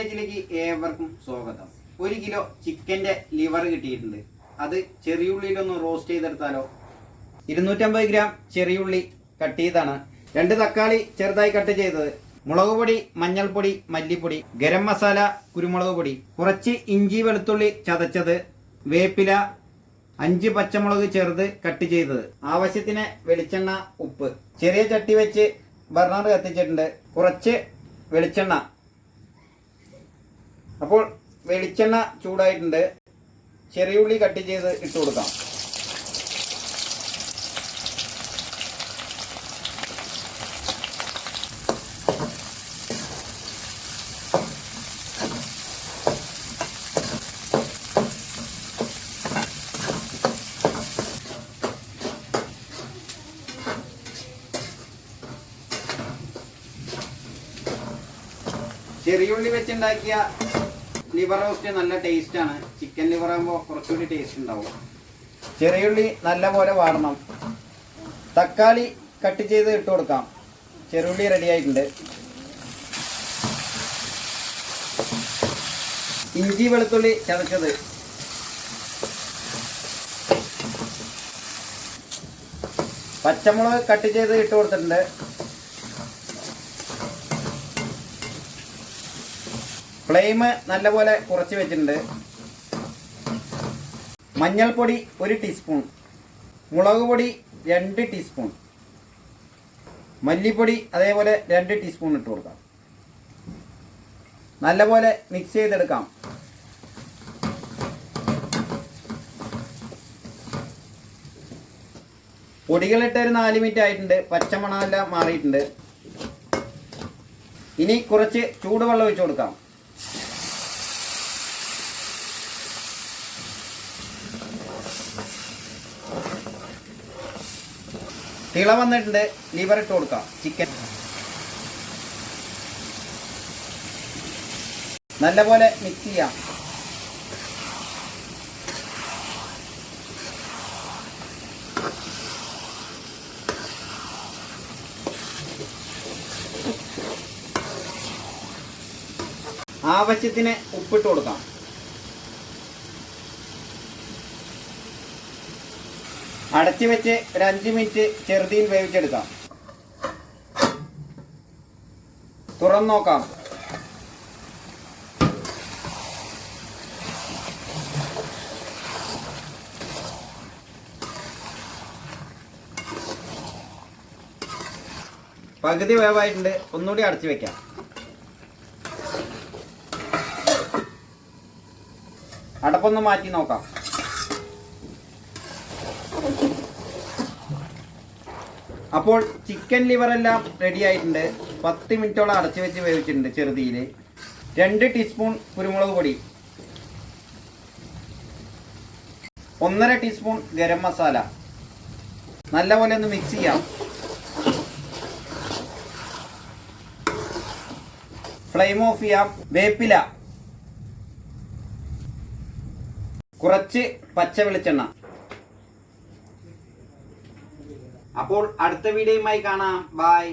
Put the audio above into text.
വില്ലേജിലേക്ക് ഏവർക്കും സ്വാഗതം. ഒരു കിലോ ചിക്കന്റെ ലിവർ കിട്ടിയിട്ടുണ്ട്. അത് ചെറിയുള്ളിയിലൊന്ന് റോസ്റ്റ് ചെയ്തെടുത്താലോ? ഇരുന്നൂറ്റമ്പത് ഗ്രാം ചെറിയുള്ളി കട്ട് ചെയ്താണ്. രണ്ട് തക്കാളി ചെറുതായി കട്ട് ചെയ്തത്. മുളക് പൊടി മഞ്ഞൾപ്പൊടി മല്ലിപ്പൊടി ഗരം മസാല കുരുമുളക് പൊടി. കുറച്ച് ഇഞ്ചി വെളുത്തുള്ളി ചതച്ചത് വേപ്പില അഞ്ച് പച്ചമുളക് ചെറുത് കട്ട് ചെയ്തത്. ആവശ്യത്തിന് വെളിച്ചെണ്ണ ഉപ്പ്. ചെറിയ ചട്ടി വെച്ച് ബർണർ കത്തിച്ചിട്ടുണ്ട്. കുറച്ച് വെളിച്ചെണ്ണ അപ്പോൾ വെളിച്ചെണ്ണ ചൂടായിട്ടുണ്ട്. ചെറിയുള്ളി കട്ട് ചെയ്ത് ഇട്ട് കൊടുക്കാം. ചെറിയുള്ളി വെച്ചുണ്ടാക്കിയ ലിവർ റോസ്റ്റ് നല്ല ടേസ്റ്റ് ആണ്. ചിക്കൻ ലിവർ ആകുമ്പോൾ കുറച്ചുകൂടി ടേസ്റ്റ് ഉണ്ടാവും. ചെറിയുള്ളി നല്ല പോലെ വാടണം. തക്കാളി കട്ട് ചെയ്ത് ഇട്ട് കൊടുക്കാം. ചെറുള്ളി റെഡി ആയിട്ടുണ്ട്. ഇഞ്ചി വെളുത്തുള്ളി ചതച്ചത്. പച്ചമുളക് കട്ട് ചെയ്ത് ഇട്ട് കൊടുത്തിട്ടുണ്ട്. ഫ്ലെയിം നല്ലപോലെ കുറച്ച് വെച്ചിട്ടുണ്ട്. മഞ്ഞൾപ്പൊടി ഒരു ടീസ്പൂൺ. മുളക് പൊടി രണ്ട് ടീസ്പൂൺ. മല്ലിപ്പൊടി അതേപോലെ രണ്ട് ടീസ്പൂൺ ഇട്ട് കൊടുക്കാം. നല്ലപോലെ മിക്സ് ചെയ്തെടുക്കാം. പൊടികളിട്ട് ഒരു നാല് മിനിറ്റ് ആയിട്ടുണ്ട്. പച്ചമണമെല്ലാം മാറിയിട്ടുണ്ട്. ഇനി കുറച്ച് ചൂടുവെള്ളം ഒഴിച്ചു കൊടുക്കാം. തിള വന്നിട്ടുണ്ട്. ലിവർ ഇട്ട് കൊടുക്കാം. ചിക്കൻ നല്ലപോലെ മിക്സ് ചെയ്യാം. ആവശ്യത്തിന് ഉപ്പിട്ട് കൊടുക്കാം. അടച്ചു വെച്ച് ഒരു അഞ്ച് മിനിറ്റ് ചെറുതീൻ വേവിച്ചെടുക്കാം. തുറന്നു നോക്കാം. പകുതി വേവായിട്ടുണ്ട്. ഒന്നുകൂടി അടച്ചു വെക്കാം. അടപ്പൊന്ന് മാറ്റി നോക്കാം. അപ്പോൾ ചിക്കൻ ലിവർ എല്ലാം റെഡി ആയിട്ടുണ്ട്. പത്ത് മിനിറ്റോളം അടച്ചു വെച്ച് വേവിച്ചിട്ടുണ്ട് ചെറുതിയിൽ രണ്ട് ടീസ്പൂൺ കുരുമുളക് പൊടി. ഒന്നര ടീസ്പൂൺ ഗരം മസാല. നല്ലപോലെ ഒന്ന് മിക്സ് ചെയ്യാം. ഫ്ലെയിം ഓഫ് ചെയ്യാം. വേപ്പില. കുറച്ച് പച്ച വെളിച്ചെണ്ണ. അപ്പോൾ അടുത്ത വീഡിയോയുമായി കാണാം. ബൈ